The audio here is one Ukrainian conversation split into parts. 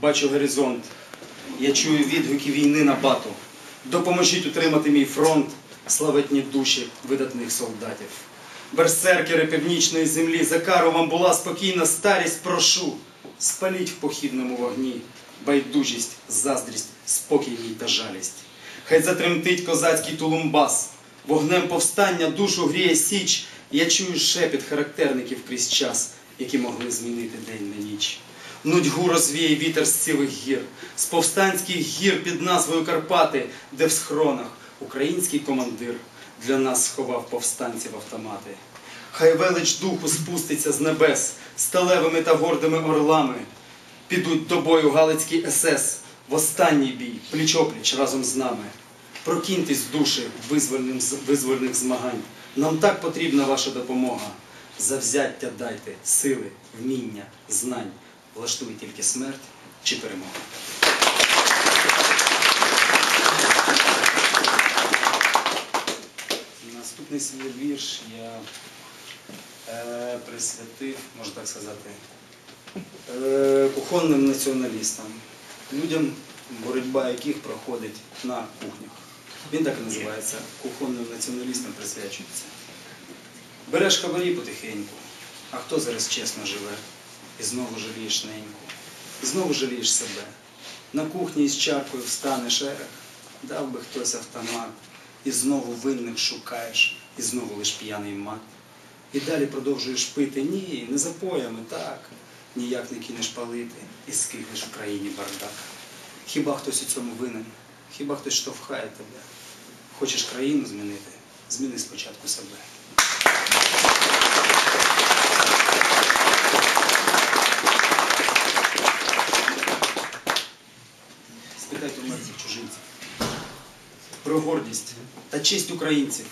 бачу горизонт. Я чую відгуки війни на бату. Допоможіть утримати мій фронт, славетні душі видатних солдатів. Берсеркери північної землі, за кару вам була спокійна старість, прошу. Спаліть в похідному вогні байдужість, заздрість, спокій мій та жалість. Хай затремтить козацький тулумбас, вогнем повстання душу гріє січ. Я чую шепіт характерників крізь час, які могли змінити день на ніч. Нудьгу розвіє вітер з цілих гір, з повстанських гір під назвою Карпати, де в схронах український командир для нас сховав повстанців автомати. Хай велич духу спуститься з небес сталевими та гордими орлами. Підуть до бою Галицький СС в останній бій, пліч-опліч разом з нами. Прокиньтесь душі визвольних змагань. Нам так потрібна ваша допомога. Завзяття дайте, сили, вміння, знань. Влаштуй тільки смерть чи перемога. Наступний свій вірш я е, присвятив, можна так сказати, е, кухонним націоналістам, людям, боротьба яких проходить на кухнях. Він так і називається кухонним націоналістам присвячується. Береш хабарі потихеньку, а хто зараз чесно живе? І знову жалієш неньку, знову жалієш себе. На кухні із чаркою встане шерех, дав би хтось автомат, і знову винних шукаєш, і знову лиш п'яний мат. І далі продовжуєш пити. Ні, не запоями, так. Ніяк не кинеш палити і скинеш в країні бардак. Хіба хтось у цьому винен? Хіба хтось штовхає тебе? Хочеш країну змінити? Зміни спочатку себе. Спитайте чужинців. Про гордість та честь українців,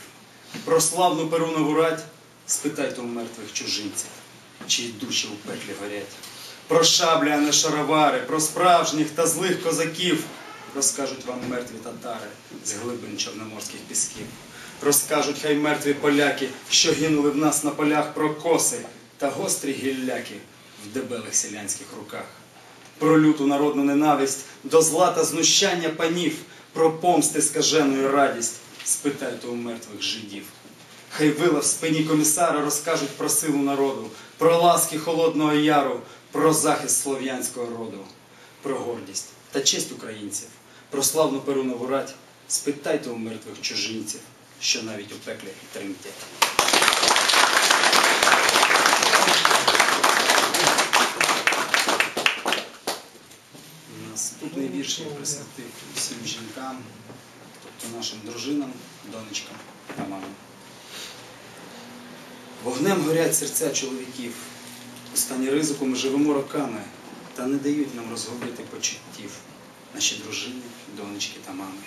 про славну перунову рать спитайте у мертвих чужинців, чиї душі у пеклі горять. Про шаблі, а не шаровари, про справжніх та злих козаків розкажуть вам мертві татари з глибин чорноморських пісків. Розкажуть хай мертві поляки, що гинули в нас на полях про коси та гострі гілляки в дебелих селянських руках про люту народну ненависть, до зла та знущання панів, про помсти скажену радість, спитайте у мертвих жидів. Хай вила в спині комісара розкажуть про силу народу, про ласки холодного яру, про захист слов'янського роду, про гордість та честь українців, про славну перунову рать, спитайте у мертвих чужинців, що навіть у пеклі тремтять. Наступний вірш я присвятив всім жінкам, тобто нашим дружинам, донечкам та мамам. Вогнем горять серця чоловіків. Останні ризику ми живемо роками, та не дають нам розговорити почуттів наші дружини, донечки та мами.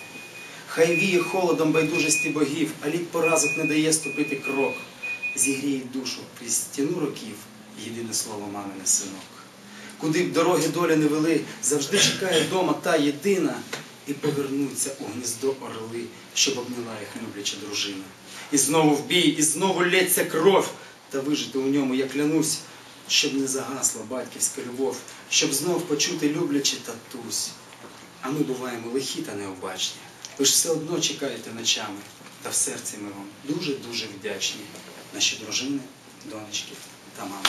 Хай віє холодом байдужості богів, а лід поразок не дає ступити крок. Зігріє душу крізь стіну років єдине слово мамине синок. Куди б дороги доля не вели, завжди чекає дома та єдина, і повернуться у гніздо орли, щоб обняла їх любляча дружина. І знову в бій, і знову лється кров, та вижити у ньому, я клянусь, щоб не загасла батьківська любов, щоб знов почути люблячий татусь. А ми буваємо лихі та необачні. Ви ж все одно чекаєте ночами, та в серці ми вам дуже-дуже вдячні, наші дружини, донечки та мами.